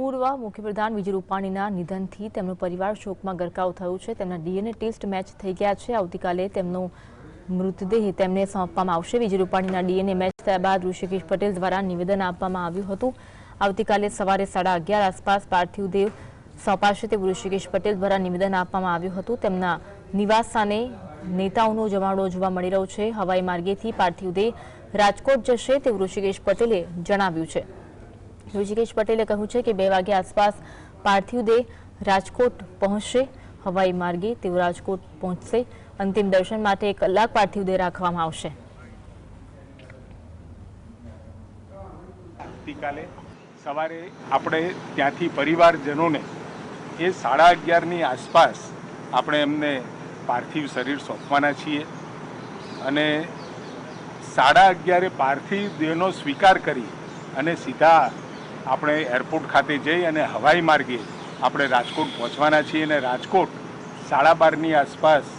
પૂર્વ મુખ્યપ્રધાન વિજય રૂપાણીના નિધનથી તેમનો પરિવાર શોકમાં ગરકાવ થયો છે. તેમના ડીએનએ ટેસ્ટ મેચ થઈ ગયા છે. આવતીકાલે તેમનો મૃતદેહ તેમને સોંપવામાં આવશે. વિજય રૂપાણીના ડીએનએ મેચ થયા બાદ ઋષિકેશ પટેલ દ્વારા નિવેદન આપવામાં આવ્યું હતું. આવતીકાલે સવારે સાડા અગિયાર આસપાસ પાર્થિવ દેવ સોંપાશે તેવું ઋષિકેશ પટેલ દ્વારા નિવેદન આપવામાં આવ્યું હતું. તેમના નિવાસ સ્થાને નેતાઓનો જમાડો જોવા મળી રહ્યો છે. હવાઈ માર્ગેથી પાર્થિવ દેહ રાજકોટ જશે તેવું ઋષિકેશ પટેલે જણાવ્યું છે. ઋષિકેશ પટેલે કહ્યું છે કે બે વાગ્યા આસપાસ પાર્થિવ દેહ રાજકોટ પહોંચશે. હવાઈ માર્ગે તેઓ રાજકોટ પહોંચશે. અંતિમ દર્શન માટે એક કલાક પાર્થિવ દેહ રાખવામાં આવશે. આવતીકાલે સવારે આપણે ત્યાંથી પરિવારજનોને એ સાડા અગિયારની આસપાસ આપણે એમને પાર્થિવ શરીર સોંપવાના છીએ અને સાડા અગિયારે પાર્થિવ દેહનો સ્વીકાર કરી અને સીધા આપણે એરપોર્ટ ખાતે જઈ અને હવાઈ માર્ગે આપણે રાજકોટ પહોંચવાના છીએ અને રાજકોટ સાડા બારની આસપાસ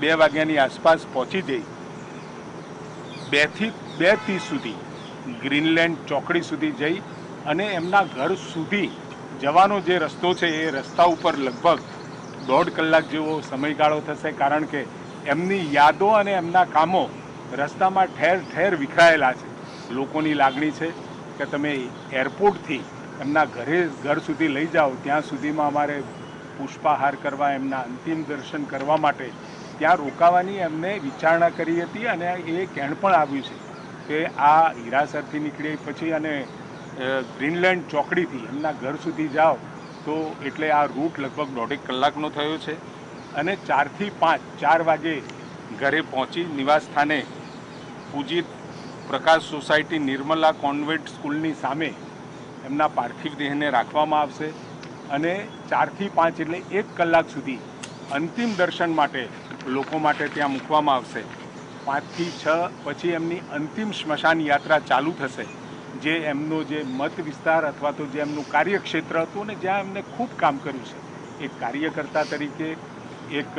બે વાગ્યાની આસપાસ પહોંચી જઈ. બેથી બે ત્રીસ સુધી ગ્રીનલેન્ડ ચોકડી સુધી જઈ અને એમના ઘર સુધી જવાનો જે રસ્તો છે એ રસ્તા ઉપર લગભગ દોઢ કલાક જેવો સમયગાળો થશે કારણ કે એમની યાદો અને એમના કામો રસ્તામાં ઠેર ઠેર વિખરાયેલા છે. લોકોની લાગણી છે. કે તમે એરપોર્ટથી એમના ઘરે, ઘર સુધી લઈ જાઓ, ત્યાં સુધીમાં અમારે પુષ્પાહાર કરવા, એમના અંતિમ દર્શન કરવા માટે ત્યાં રોકાવાની એમને વિચારણા કરી હતી અને એ કહેણ પણ આવ્યું છે કે આ હીરાસરથી નીકળી પછી અને ગ્રીનલેન્ડ ચોકડીથી એમના ઘર સુધી જાઓ, તો એટલે આ રૂટ લગભગ દોઢેક કલાકનો થયો છે અને ચારથી પાંચ, ચાર વાગે ઘરે પહોંચી નિવાસ સ્થાને પૂજિત પ્રકાશ સોસાયટી નિર્મલા કોન્વેન્ટ સ્કૂલની સામે એમના પાર્થિવ દેહને રાખવામાં આવશે અને ચારથી પાંચ એટલે એક કલાક સુધી અંતિમ દર્શન માટે લોકો માટે ત્યાં મૂકવામાં આવશે. પાંચથી છ પછી એમની અંતિમ સ્મશાન યાત્રા ચાલુ થશે, જે એમનો જે મત વિસ્તાર અથવા તો જે એમનું કાર્યક્ષેત્ર હતું ને જ્યાં એમને ખૂબ કામ કર્યું છે. એક કાર્યકર્તા તરીકે એક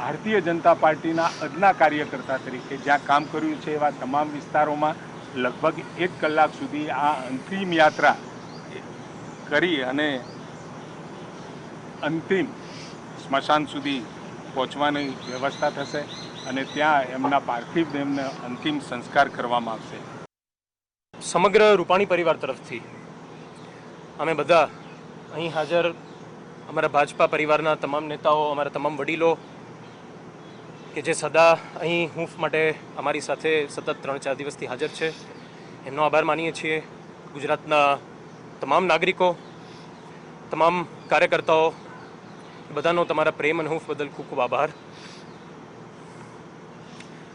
ભારતીય જનતા પાર્ટીના અદના કાર્યકર્તા તરીકે જ્યાં કામ કર્યું છે એવા તમામ વિસ્તારોમાં લગભગ એક કલાક સુધી આ અંતિમ યાત્રા કરી અને અંતિમ સ્મશાન સુધી પહોંચવાની વ્યવસ્થા થશે અને ત્યાં એમના પાર્થિવ દેહને અંતિમ સંસ્કાર કરવામાં આવશે. સમગ્ર રૂપાણી પરિવાર તરફથી અમે બધા અહીં હાજર અમારા ભાજપા પરિવારના તમામ નેતાઓ, અમારા તમામ વડીલો કે જે સદા અહીં હૂંફ માટે અમારી સાથે સતત ત્રણ ચાર દિવસથી હાજર છે. એમનો આભાર માનીએ છીએ. ગુજરાતના તમામ નાગરિકો, તમામ કાર્યકર્તાઓ બધાનો તમારા પ્રેમ અને હૂંફ બદલ ખૂબ ખૂબ આભાર.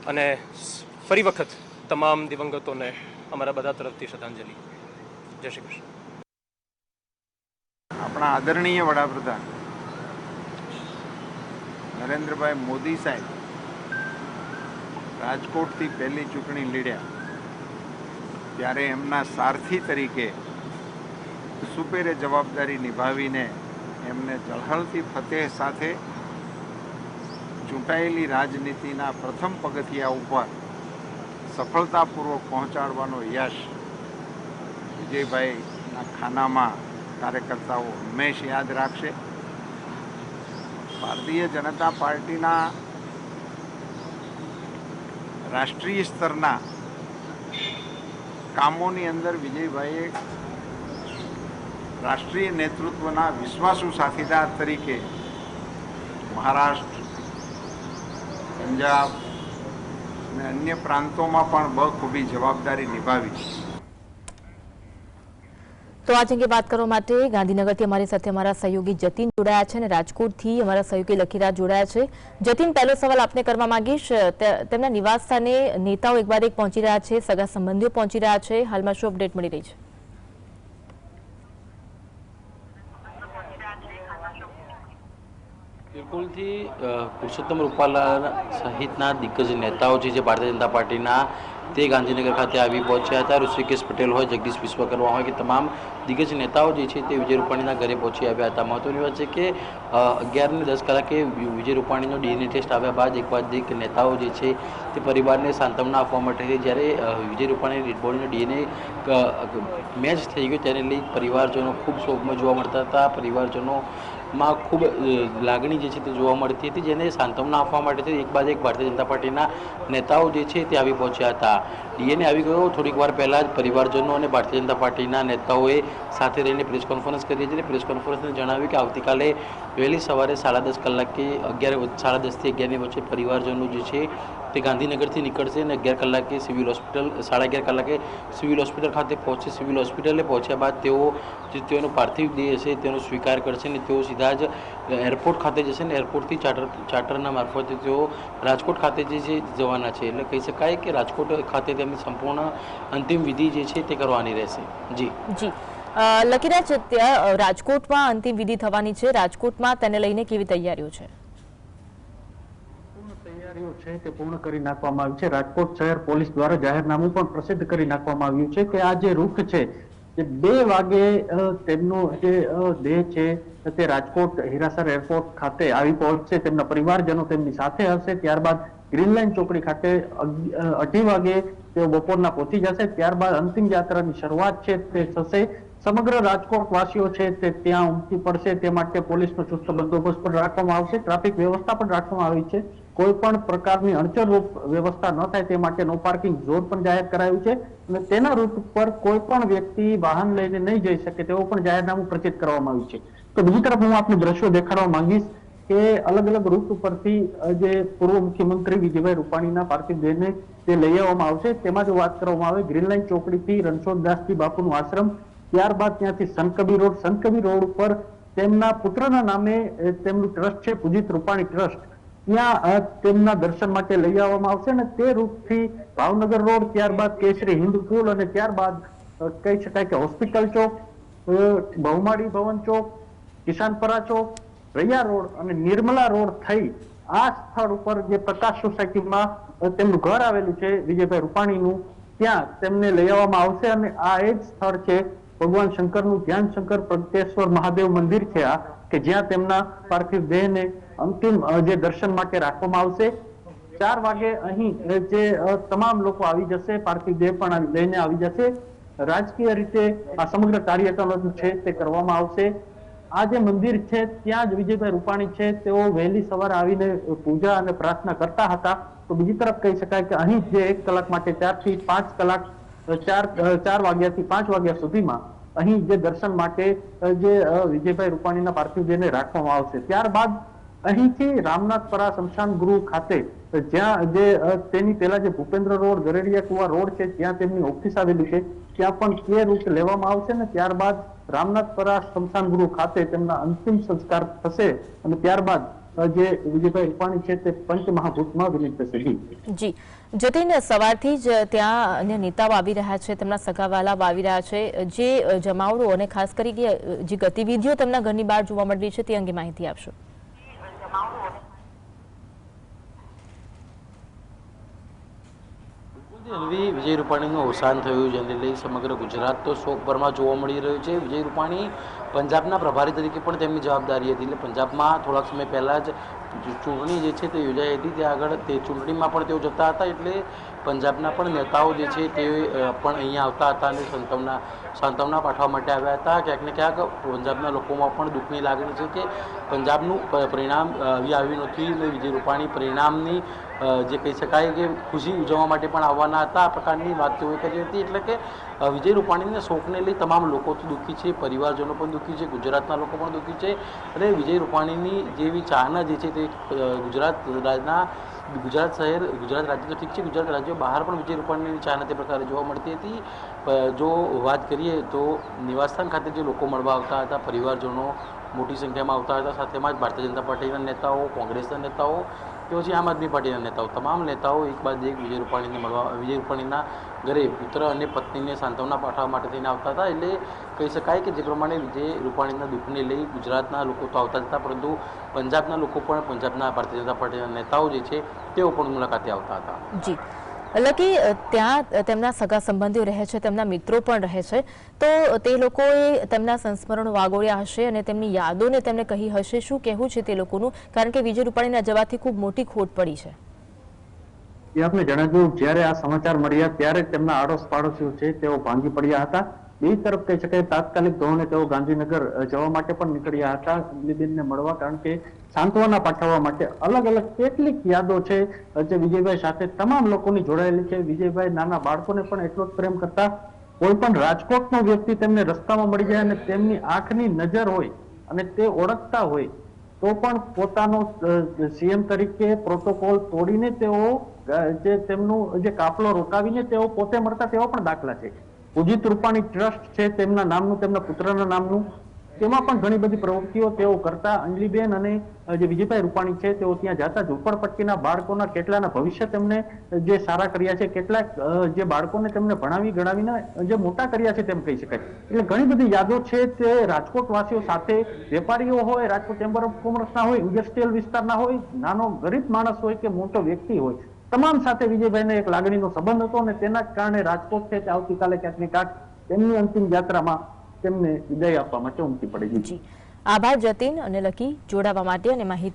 અને ફરી વખત તમામ દિવંગતોને અમારા બધા તરફથી શ્રદ્ધાંજલિ. જય શ્રી કૃષ્ણ. આપણા આદરણીય વડાપ્રધાન નરેન્દ્રભાઈ મોદી સાહેબ રાજકોટથી પહેલી ચૂંટણી લડ્યા. ત્યારે એમના સારથી તરીકે સુપેરે જવાબદારી નિભાવીને એમને ઝળહળતી ફતેહ સાથે ચૂંટાયેલી રાજનીતિના પ્રથમ પગથિયા ઉપર સફળતાપૂર્વક પહોંચાડવાનો યશ વિજયભાઈના ખાનામાં કાર્યકર્તાઓ હંમેશ યાદ રાખશે. ભારતીય જનતા પાર્ટીના રાષ્ટ્રીય સ્તરના કામોની અંદર વિજયભાઈએ રાષ્ટ્રીય નેતૃત્વના વિશ્વાસુ સાથીદાર તરીકે મહારાષ્ટ્ર, પંજાબ અને અન્ય પ્રાંતોમાં પણ બખૂબી જવાબદારી નિભાવી છે. તો આ અંગે વાત કરવા માટે ગાંધીનગરથી અમારી સાથે અમારા સહયોગી જતીન જોડાયા છે અને રાજકોટથી અમારા સહયોગી લખીરાજ જોડાયા છે. જતીન, પહેલો સવાલ આપને કરવા માંગીશ. તેમના નિવાસ સ્થાને નેતાઓ એકબાદ એક પહોંચી રહ્યા છે, સગા સંબંધીઓ પહોંચી રહ્યા છે. હાલમાં શું અપડેટ મળી રહી છે? બિલકુલથી પુરુષોત્તમ રૂપાલા સહિતના દિગ્ગજ નેતાઓ છે, જે ભારતીય જનતા પાર્ટીના તે ગાંધીનગર ખાતે આવી પહોંચ્યા હતા. ઋષિકેશ પટેલ હોય, જગદીશ વિશ્વકર્મા હોય કે તમામ દિગ્ગજ નેતાઓ જે છે તે વિજય રૂપાણીના ઘરે પહોંચી આવ્યા હતા. મહત્વની વાત છે કે અગિયારને દસ કલાકે વિજય રૂપાણીનો ડીએનએ ટેસ્ટ આવ્યા બાદ એક બાદ એક નેતાઓ જે છે તે પરિવારને સાંત્વના આપવા માટે જ્યારે વિજય રૂપાણીની ડેડ ડીએનએ મેચ થઈ ગયો, ત્યારે લઈ પરિવારજનો ખૂબ શોકમાં જોવા મળતા હતા. પરિવારજનો માં ખૂબ લાગણી જે છે તે જોવા મળતી હતી, જેને સાંત્વના આપવા માટે એક બાદ એક ભારતીય જનતા પાર્ટીના નેતાઓ જે છે તે આવી પહોંચ્યા હતા. ડીએનએ આવી ગયો, થોડીક વાર પહેલાં જ પરિવારજનો અને ભારતીય જનતા પાર્ટીના નેતાઓએ સાથે રહીને પ્રેસ કોન્ફરન્સ કરી હતી. પ્રેસ કોન્ફરન્સને જણાવ્યું કે આવતીકાલે વહેલી સવારે સાડા દસ કલાકે અગિયાર, સાડા દસથી અગિયારની વચ્ચે પરિવારજનો જે છે તે ગાંધીનગરથી નીકળશે અને અગિયાર કલાકે સિવિલ હોસ્પિટલ, સાડા અગિયાર કલાકે સિવિલ હોસ્પિટલ ખાતે પહોંચશે. સિવિલ હોસ્પિટલે પહોંચ્યા બાદ તેઓ જે તેઓનો પાર્થિવ દેહ હશે તેનો સ્વીકાર કરશે અને તેઓ સીધા જ એરપોર્ટ ખાતે જશે અને એરપોર્ટથી ચાર્ટર ચાર્ટરના મારફતે તેઓ રાજકોટ ખાતે જે છે જવાના છે. એટલે કહી શકાય કે રાજકોટ ખાતે તેમની સંપૂર્ણ અંતિમ વિધિ જે છે તે કરવાની રહેશે. જી. જી. લકીરાજ રાજકોટમાં અંતિમ વિધિ થવાની છે. રાજકોટમાં તેને લઈને કેવી તૈયારીઓ છે? પૂર્ણ છે તે પૂર્ણ કરી નાખવામાં આવી છે. રાજકોટ શહેર પોલીસ દ્વારા જાહેરનામું પણ પ્રસિદ્ધ કરી નાખવામાં આવ્યું છે કે આ જે રૂખ છે જે બે વાગે તેમનો જે દેહ છે, તે રાજકોટ હીરાસર એરપોર્ટ ખાતે આવી પહોંચશે. તેમના પરિવારજનો તેમની સાથે હશે. ત્યારબાદ ગ્રીનલાઇન ચોકડી ખાતે અઢી વાગે તેઓ બપોરના પહોંચી જશે. ત્યારબાદ અંતિમ યાત્રાની શરૂઆત છે તે થશે. સમગ્ર રાજકોટ વાસીઓ છે તે ત્યાં ઉમટી પડશે. તે માટે પોલીસનો ચુસ્ત બંદોબસ્ત પણ રાખવામાં આવશે. ટ્રાફિક વ્યવસ્થા પણ રાખવામાં આવી છે. કોઈ પણ પ્રકારની અડચણરૂપ વ્યવસ્થા ન થાય તે માટે નો પાર્કિંગ ઝોન પણ જાહેર કરાયું છે અને તેના રૂટ ઉપર કોઈ પણ વ્યક્તિ વાહન લઈને નહીં જઈ શકે તેવું પણ જાહેરનામું પ્રચિત કરવામાં આવ્યું છે. તો બીજી તરફ હું આપને દ્રશ્યો દેખાડવા માંગીશ કે અલગ અલગ રૂટ ઉપરથી જે પૂર્વ મુખ્યમંત્રી વિજયભાઈ રૂપાણીના પાર્થિવ દેહને તે લઈ આવવામાં આવશે તેમાં જો વાત કરવામાં આવે. ગ્રીનલાઇન ચોકડીથી રણછોડદાસજી બાપુનું આશ્રમ, ત્યારબાદ ત્યાંથી સંતકબીર રોડ. સંતકબીર રોડ ઉપર તેમના પુત્રના નામે તેમનું ટ્રસ્ટ છે, પૂજિત રૂપાણી ટ્રસ્ટ ત્યાં તેમના દર્શન માટે લઈ આવવામાં આવશે અને તે રૂટથી ભાવનગર રોડ ત્યારબાદ કેસરી હિન્દુ પુલ અને ત્યારબાદ કહી શકાય કે હોસ્પિટલ ચોક બહુમાળી ભવન ચોક, કિસાનપરા ચોક, રૈયા રોડ અને નિર્મલા રોડ થઈ આ સ્થળ ઉપર જે પ્રકાશ સોસાયટીમાં તેમનું ઘર આવેલું છે વિજયભાઈ રૂપાણીનું, ત્યાં તેમને લઈ આવવામાં આવશે અને આ એ જ સ્થળ છે ભગવાન શંકરનું ધ્યાન શંકર પ્રગટેશ્વર મહાદેવ મંદિર છે આ, કે જ્યાં તેમના પાર્થિવ દેહને અંતિમ જે દર્શન માટે રાખવામાં આવશે. ચાર વાગે અહીં જે તમામ લોકો આવી જશે પાર્થિવ દેહ પણ લઈને આવી જશે. રાજકીય રીતે આ સમગ્ર કાર્યક્રમ છે તે કરવામાં આવશે. આ જે મંદિર છે, ત્યાં જ વિજયભાઈ રૂપાણી છે, તેઓ વહેલી સવારે આવીને પૂજા અને પ્રાર્થના કરતા હતા. તો બીજી તરફ કહી શકાય કે અહીં જે એક કલાક માટે ચારથી પાંચ કલાક ચાર ચાર વાગ્યાથી પાંચ વાગ્યા સુધીમાં અહીં જે દર્શન માટે જે વિજયભાઈ રૂપાણીના પાર્થિવ દેહને રાખવામાં આવશે. ત્યારબાદ અહીંથી રામનાથપરા સ્મશાન ગૃહ ખાતે જ્યાં જે તેની પહેલા જે ભૂપેન્દ્ર રોડ, ગરેડિયા કુવા રોડ છે, ત્યાં તેમની ઓફિસ આવેલી છે, ત્યાં પણ તે રૂટ લેવામાં આવશે ને ત્યારબાદ રામનાથપરા સ્મશાન ગૃહ ખાતે તેમના અંતિમ સંસ્કાર થશે અને ત્યારબાદ જે વિજયભાઈ રૂપાણી છે જી. ત્યાં અન્ય નેતાઓ આવી રહ્યા છે, તેમના સગાવાલા આવી રહ્યા છે. જે જમાવડો અને ખાસ કરીને જે ગતિવિધિઓ તેમના ઘરની બહાર જોવા મળી છે, તે અંગે માહિતી આપશો. એલવી, વિજય રૂપાણીનું અવસાન થયું જેને લઈ સમગ્ર ગુજરાત તો શોકભરમાં જોવા મળી રહ્યું છે. વિજય રૂપાણી પંજાબના પ્રભારી તરીકે પણ તેમની જવાબદારી હતી. એટલે પંજાબમાં થોડાક સમય પહેલાં જ ચૂંટણી જે છે તે યોજાઈ હતી. ત્યાં આગળ તે ચૂંટણીમાં પણ તેઓ જતા હતા. એટલે પંજાબના પણ નેતાઓ જે છે તે પણ અહીંયા આવતા હતા અને સંતવના, સાંત્વના પાઠવા માટે આવ્યા હતા. ક્યાંક ને ક્યાંક પંજાબના લોકોમાં પણ દુઃખની લાગણી છે કે પંજાબનું પરિણામ આવી આવ્યું નથી. અને વિજય રૂપાણી પરિણામની જે કહી શકાય કે ખુશી ઉજવવા માટે પણ આવવાના હતા. આ પ્રકારની વાત તેઓએ કરી હતી. એટલે કે વિજય રૂપાણીના શોકને લઈ તમામ લોકો તો દુઃખી છે, પરિવારજનો પણ દુઃખી છે, ગુજરાતના લોકો પણ દુઃખી છે અને વિજય રૂપાણીની જેવી ચાહના જે છે તે ગુજરાત રાજના ગુજરાત શહેર, ગુજરાત રાજ્ય તો ઠીક છે, ગુજરાત રાજ્યો બહાર પણ વિજય રૂપાણીની ચાહના તે પ્રકારે જોવા મળતી હતી. જો વાત કરીએ તો નિવાસસ્થાન ખાતે જે લોકો મળવા આવતા હતા, પરિવારજનો મોટી સંખ્યામાં આવતા હતા સાથેમાં જ ભારતીય જનતા પાર્ટીના નેતાઓ, કોંગ્રેસના નેતાઓ કે પછી આમ આદમી પાર્ટીના નેતાઓ. તમામ નેતાઓ એક બાદ એક વિજય રૂપાણીને મળવા, વિજય રૂપાણીના ઘરે પુત્ર અને પત્નીને સાંત્વના પાઠવવા માટે થઈને આવતા હતા. એટલે કહી શકાય કે જે પ્રમાણે વિજય રૂપાણીના દુઃખને લઈ ગુજરાતના લોકો તો આવતા હતા, પરંતુ પંજાબના લોકો પણ પંજાબના ભારતીય જનતા પાર્ટીના નેતાઓ જે છે તેઓ પણ મુલાકાતે આવતા હતા. જી. લકી કે ત્યાં તેમના સગા સંબંધીઓ રહે છે, તેમના મિત્રો પણ રહે છે, તો તે લોકોએ તેમના સંસ્મરણો વાગોળ્યા હશે અને તેમની યાદોને તેમને કહી હશે. શું કહેવું છે તે લોકોનું? કારણ કે વિજય રૂપાણીના જવાથી ખૂબ મોટી ખોટ પડી છે. આપને જણાવ્યું, જ્યારે આ સમાચાર મળ્યા, ત્યારે તેમના આડોશ પાડોશીઓ છે, તેઓ ભાંગી પડ્યા હતા. બીજી તરફ કહી શકાય, તાત્કાલિક ધોરણે તેઓ ગાંધીનગર જવા માટે પણ નીકળ્યા હતા. અંજલિબેનને મળવા, કારણ કે સાંત્વના પાઠવવા માટે અલગ અલગ કેટલીક યાદો છે. જે વિજયભાઈ સાથે તમામ લોકોની જોડાયેલી છે. વિજયભાઈ નાના બાળકોને પણ એટલો જ પ્રેમ કરતા કોઈ પણ રાજકોટનો વ્યક્તિ તેમને રસ્તામાં મળી જાય અને તેમની આંખની નજર હોય અને તે ઓળખતા હોય, તો પણ પોતાનો સીએમ તરીકે પ્રોટોકોલ તોડીને તેઓ જે તેમનું જે કાફલો રોકાવીને તેઓ પોતે મળતા તેવા પણ દાખલા છે. ઉજિત રૂપાણી ટ્રસ્ટ છે, તેમના નામનું, તેમના પુત્રના નામનું. તેમાં પણ ઘણી બધી પ્રવૃત્તિઓ તેઓ કરતા. અંજલીબેન અને જે વિજયભાઈ રૂપાણી છે, તેઓ ત્યાં જતા. ઝૂંપડપટ્ટીના બાળકોના કેટલાના ભવિષ્ય તેમને જે સારા કર્યા છે, કેટલાક જે બાળકોને તેમને ભણાવી, ગણાવીને જે મોટા કર્યા છે તેમ કહી શકાય. એટલે ઘણી બધી યાદો છે તે રાજકોટવાસીઓ સાથે. વેપારીઓ હોય, રાજકોટ ચેમ્બર ઓફ કોમર્સના હોય ઇન્ડસ્ટ્રીયલ વિસ્તારના હોય, નાનો ગરીબ માણસ હોય કે મોટો વ્યક્તિ હોય. તમામ સાથે વિજયભાઈને એક લાગણીનો સંબંધ હતો અને તેના કારણે રાજકોટ છે તે આવતીકાલે ક્યાંક ને તેમની અંતિમ યાત્રામાં તેમને વિદાય આપવા માટે ઉમટી પડેલી જી. આભાર, જતીન અને લકી. જોડાવા માટે અને માહિતી